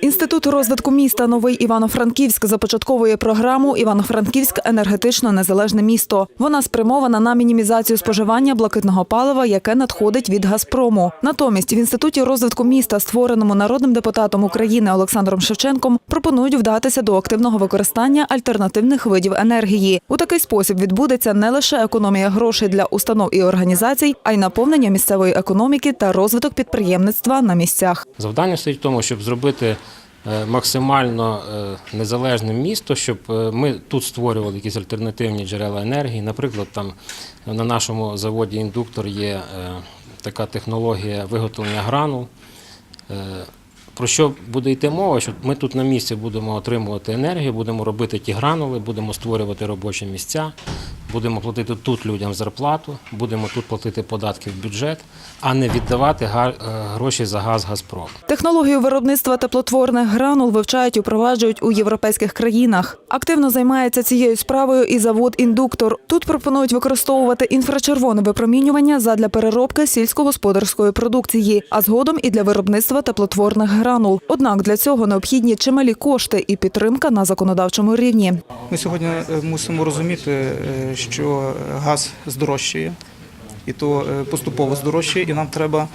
Інститут розвитку міста Новий Івано-Франківськ започатковує програму Івано-Франківськ енергетично незалежне місто. Вона спрямована на мінімізацію споживання блакитного палива, яке надходить від Газпрому. Натомість в інституті розвитку міста, створеному народним депутатом України Олександром Шевченком, пропонують вдатися до активного використання альтернативних видів енергії. У такий спосіб відбудеться не лише економія грошей для установ і організацій, а й наповнення місцевої економіки та розвиток підприємництва на місцях. Завдання стоїть в тому, щоб зробити максимально е, незалежним місто, щоб е, ми тут створювали якісь альтернативні джерела енергії. Наприклад, там на нашому заводі індуктор є е, така технологія виготовлення гранул. Е, Про що буде йти мова? Що ми тут на місці будемо отримувати енергію, будемо робити ті гранули, будемо створювати робочі місця, будемо платити тут людям зарплату, будемо тут платити податки в бюджет, а не віддавати га- е, гроші за газ Газпром. Технологію виробництва теплотворних гранул вивчають і впроваджують у європейських країнах. Активно займається цією справою і завод «Індуктор». Тут пропонують використовувати інфрачервоне випромінювання задля переробки сільськогосподарської продукції, а згодом і для виробництва теплотворних гранул. Однак для цього необхідні чималі кошти і підтримка на законодавчому рівні. Ми сьогодні е, мусимо розуміти, е, що газ здорожчає, і то е, поступово здорожчає, і нам треба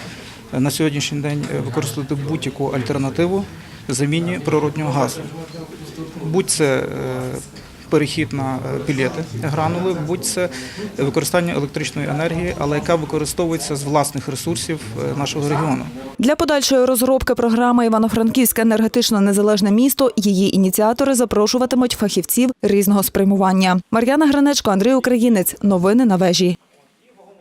е, на сьогоднішній день е, використати будь-яку альтернативу заміні природнього газу. Будь це е, перехід на білети пілети гранули, будь це використання електричної енергії, але яка використовується з власних ресурсів е, нашого регіону. Для подальшої розробки програми Івано-Франківське енергетично незалежне місто її ініціатори запрошуватимуть фахівців різного спрямування. Мар'яна Гранечко, Андрій Українець. Новини на вежі.